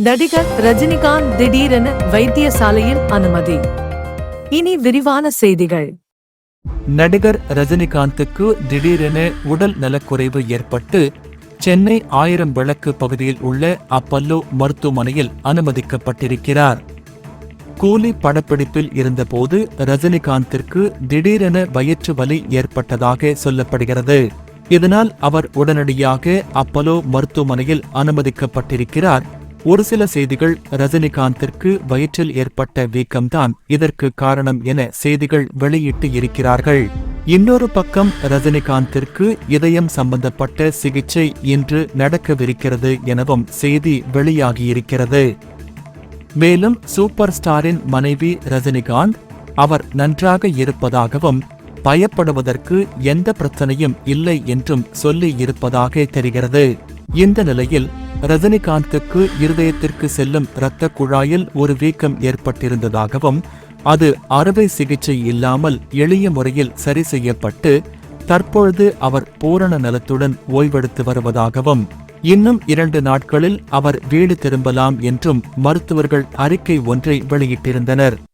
நடிகர் ரஜினிகாந்த் திடீரென வைத்தியசாலையில் அனுமதி. இனி விரிவான செய்திகள். நடிகர் ரஜினிகாந்துக்கு திடீரென உடல் நலக்குறைவு ஏற்பட்டு சென்னை ஆயிரம் விளக்கு பகுதியில் உள்ள அப்பல்லோ மருத்துவமனையில் அனுமதிக்கப்பட்டிருக்கிறார். கூலி படப்பிடிப்பில் இருந்தபோது ரஜினிகாந்திற்கு திடீரென வயிற்று வலி ஏற்பட்டதாக சொல்லப்படுகிறது. இதனால் அவர் உடனடியாக அப்பல்லோ மருத்துவமனையில் அனுமதிக்கப்பட்டிருக்கிறார். ஒரு சில செய்திகள் ரஜினிகாந்திற்கு வயிற்றில் ஏற்பட்ட வீக்கம்தான். இதற்கு காரணம் என செய்திகள் வெளியிட்டு இருக்கிறார்கள். இன்னொரு பக்கம் ரஜினிகாந்திற்கு இதயம் சம்பந்தப்பட்ட சிகிச்சை இன்று நடக்கவிருக்கிறது எனவும் செய்தி வெளியாகியிருக்கிறது. மேலும் சூப்பர் ஸ்டாரின் மனைவி ரஜினிகாந்த் அவர் நன்றாக இருப்பதாகவும் பயப்படுவதற்கு எந்த பிரச்சனையும் இல்லை என்றும் சொல்லி இருப்பதாக தெரிகிறது. இந்த நிலையில் ரஜினிகாந்துக்கு இருதயத்திற்கு செல்லும் இரத்த குழாயில் ஒரு வீக்கம் ஏற்பட்டிருந்ததாகவும் அது அறுவை சிகிச்சை இல்லாமல் எளிய முறையில் சரி செய்யப்பட்டு தற்பொழுது அவர் பூரண நலத்துடன் ஓய்வெடுத்து வருவதாகவும் இன்னும் இரண்டு நாட்களில் அவர் வீடு திரும்பலாம் என்றும் மருத்துவர்கள் அறிக்கை ஒன்றை வெளியிட்டிருந்தனர்.